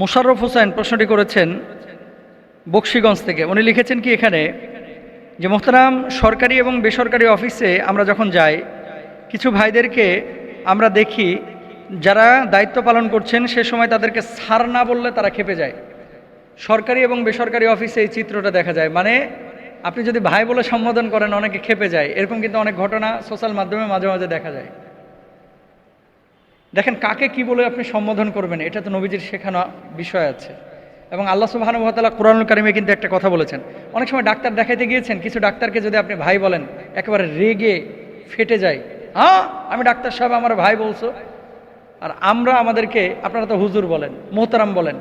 মোশাররফ হোসেন প্রশ্নটি করেছেন বক্সিগঞ্জ থেকে। উনি লিখেছেন কি এখানে যে, মোহতারাম সরকারি এবং বেসরকারি অফিসে আমরা যখন যাই, কিছু ভাইদেরকে আমরা দেখি যারা দায়িত্ব পালন করছেন, সে সময় তাদেরকে সার না বললে তারা খেপে যায়। সরকারি এবং বেসরকারি অফিসে এই চিত্রটা দেখা যায়। মানে আপনি যদি ভাই বলে সম্বোধন করেন, অনেকে খেপে যায়। এরকম কিন্তু অনেক ঘটনা সোশ্যাল মাধ্যমে মাঝে মাঝে দেখা যায়। দেখেন কাকে কি বলে আপনি সম্বোধন করবেন, এটা তো নবীজির শেখানো বিষয় আছে। এবং আল্লাহ সুবাহানুভাতালা কোরআনুল কারিমে কিন্তু একটা কথা বলেছেন। অনেক সময় ডাক্তার দেখাইতে গিয়েছেন, কিছু ডাক্তারকে যদি আপনি ভাই বলেন, একেবারে রেগে ফেটে যায় হ্যাঁ আমি ডাক্তার সাহেব, আমার ভাই বলছো? আর আমরা আমাদেরকে, আপনারা তো হুজুর বলেন, মোহতারাম বলেন,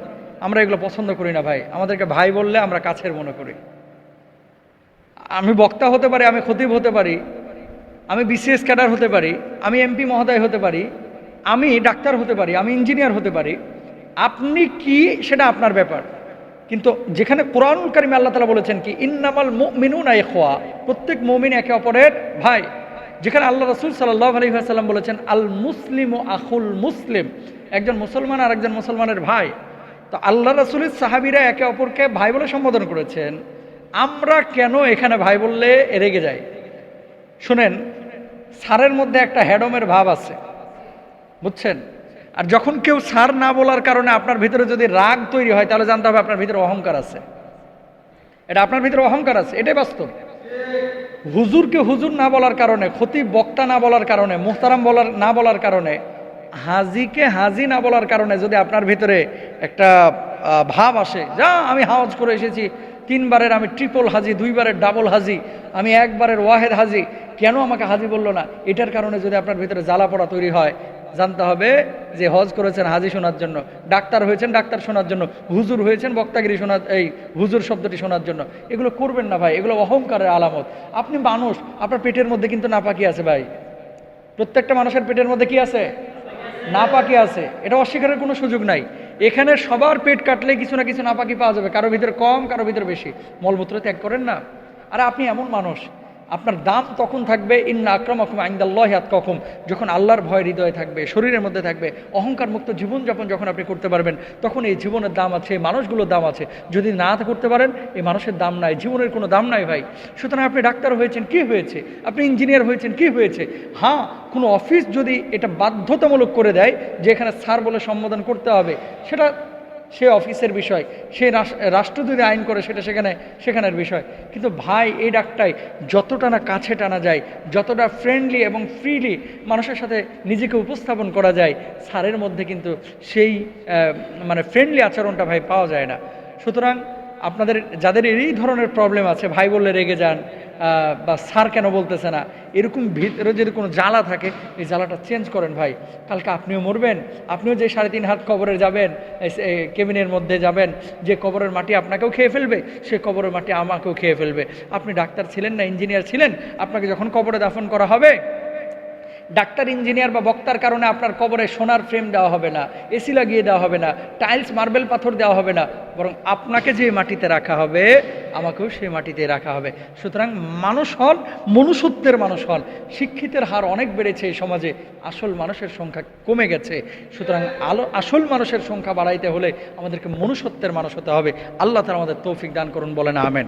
আমরা এগুলো পছন্দ করি না ভাই। আমাদেরকে ভাই বললে আমরা কাছের মনে করি। আমি বক্তা হতে পারি, আমি খতিব হতে পারি, আমি বিসিএস ক্যাডার হতে পারি, আমি এমপি মহোদয় হতে পারি আমি ডাক্তার হতে পারি, আমি ইঞ্জিনিয়ার হতে পারি। আপনি কি সেটা আপনার ব্যাপার। কিন্তু যেখানে কোরআন কারিমে আল্লাহ তালা বলেছেন কি, ইন্নামাল মিনু না খোয়া প্রত্যেক মমিন একে অপরের ভাই। যেখানে আল্লাহ রসুল সাল্লাহ আলী সাল্লাম বলেছেন, আল মুসলিম ও আখুল মুসলিম একজন মুসলমান আর একজন মুসলমানের ভাই। তো আল্লাহ রসুলের সাহাবিরা একে অপরকে ভাই বলে সম্বোধন করেছেন। আমরা কেন এখানে ভাই বললে রেগে যাই? শুনেন সারের মধ্যে একটা হ্যাডমের ভাব আছে। বুঝছেন? আর যখন কেউ সার না বলার কারণে আপনার ভিতরে যদি রাগ তৈরি হয়, তাহলে জানতে হবে আপনার ভিতরে অহংকার আছে। এটা আপনার ভিতরে অহংকার আছে, এটাই বাস্তব। হুজুরকে হুজুর না বলার কারণে ক্ষতি বক্তা না বলার কারণে, মুহতারাম বলার, না বলার কারণে, হাজিকে হাজি না বলার কারণে যদি আপনার ভিতরে একটা ভাব আসে, যা, আমি হাওয়াজ করে এসেছি, তিনবারের আমি ট্রিপল হাজি, দুইবারের ডাবল হাজি, আমি একবারের ওয়াহেদ হাজি, কেন আমাকে হাজি বলল না? এটার কারণে যদি আপনার ভিতরে জ্বালা পড়া তৈরি হয় জানতে হবে যে হজ করেছেন হাজি শোনার জন্য, ডাক্তার হয়েছেন ডাক্তার শোনার জন্য, হুজুর হয়েছেন বক্তাগিরি শোনার, এই হুজুর শব্দটি শোনার জন্য। এগুলো করবেন না ভাই, এগুলো অহংকারের আলামত। আপনি মানুষ, আপনার পেটের মধ্যে কিন্তু নাপাকি আছে ভাই। প্রত্যেকটা মানুষের পেটের মধ্যে কি আছে? নাপাকি আছে। এটা অস্বীকারের কোনো সুযোগ নাই। এখানে সবার পেট কাটলে কিছু না কিছু নাপাকি পাওয়া যাবে, কারও ভিতরে কম, কারও ভিতরে বেশি। মলমূত্র ত্যাগ করেন না। আর আপনি এমন মানুষ আপনার দাম তখন থাকবে? ইন্না আক্রম আকুম আইন্দাল্লাহ কখন যখন আল্লাহর ভয় হৃদয়ে থাকবে, শরীরের মধ্যে থাকবে অহংকার মুক্ত জীবনযাপন যখন আপনি করতে পারবেন, তখন এই জীবনের দাম আছে, এই মানুষগুলোর দাম আছে। যদি না করতে পারেন, এই মানুষের দাম নাই, জীবনের কোনো দাম নাই ভাই। সুতরাং আপনি ডাক্তার হয়েছেন, কি হয়েছে? আপনি ইঞ্জিনিয়ার হয়েছেন, কি হয়েছে? হ্যাঁ কোনো অফিস যদি এটা বাধ্যতামূলক করে দেয় যে এখানে স্যার বলে সম্বোধন করতে হবে, সেটা সে অফিসের বিষয়, সে রাষ্ট্র যদি আইন করে সেটা সেখানে, সেখানের বিষয়। কিন্তু ভাই, এই ডাকটাই যতটা না কাছে টানা যায়, যতটা ফ্রেন্ডলি এবং ফ্রিলি মানুষের সাথে নিজেকে উপস্থাপন করা যায় স্যারের মধ্যে কিন্তু সেই মানে ফ্রেন্ডলি আচরণটা ভাই পাওয়া যায় না। সুতরাং আপনাদের, যাদের এই ধরনের প্রবলেম আছে, ভাই বললে রেগে যান বা স্যার কেন বলতেছে না? এরকম ভিতরে যদি কোনো জ্বালা থাকে, এই জ্বালাটা চেঞ্জ করেন ভাই। কালকে আপনিও মরবেন, আপনিও যে সাড়ে তিন হাত কবরে যাবেন কেবিনের মধ্যে যাবেন, যে কবরের মাটি আপনাকেও খেয়ে ফেলবে, সে কবরের মাটি আমাকেও খেয়ে ফেলবে। আপনি ডাক্তার ছিলেন না, ইঞ্জিনিয়ার ছিলেন? আপনাকে যখন কবরে দাফন করা হবে, ডাক্তার, ইঞ্জিনিয়ার বা বক্তার কারণে আপনার কবরে সোনার ফ্রেম দেওয়া হবে না, এসি লাগিয়ে দেওয়া হবে না, টাইলস, মার্বেল পাথর দেওয়া হবে না, বরং আপনাকে যে মাটিতে রাখা হবে আমাকেও সেই মাটিতে রাখা হবে। সুতরাং মানুষ হন, মনুষ্যত্বের মানুষ হন। শিক্ষিতের হার অনেক বেড়েছে এই সমাজে। আসল মানুষের সংখ্যা কমে গেছে। সুতরাং আলো, আসল মানুষের সংখ্যা বাড়াইতে হলে আমাদেরকে মনুষ্যত্বের মানুষ হতে হবে। আল্লাহ তারা আমাদের তৌফিক দান করুন বলেন, আমেন।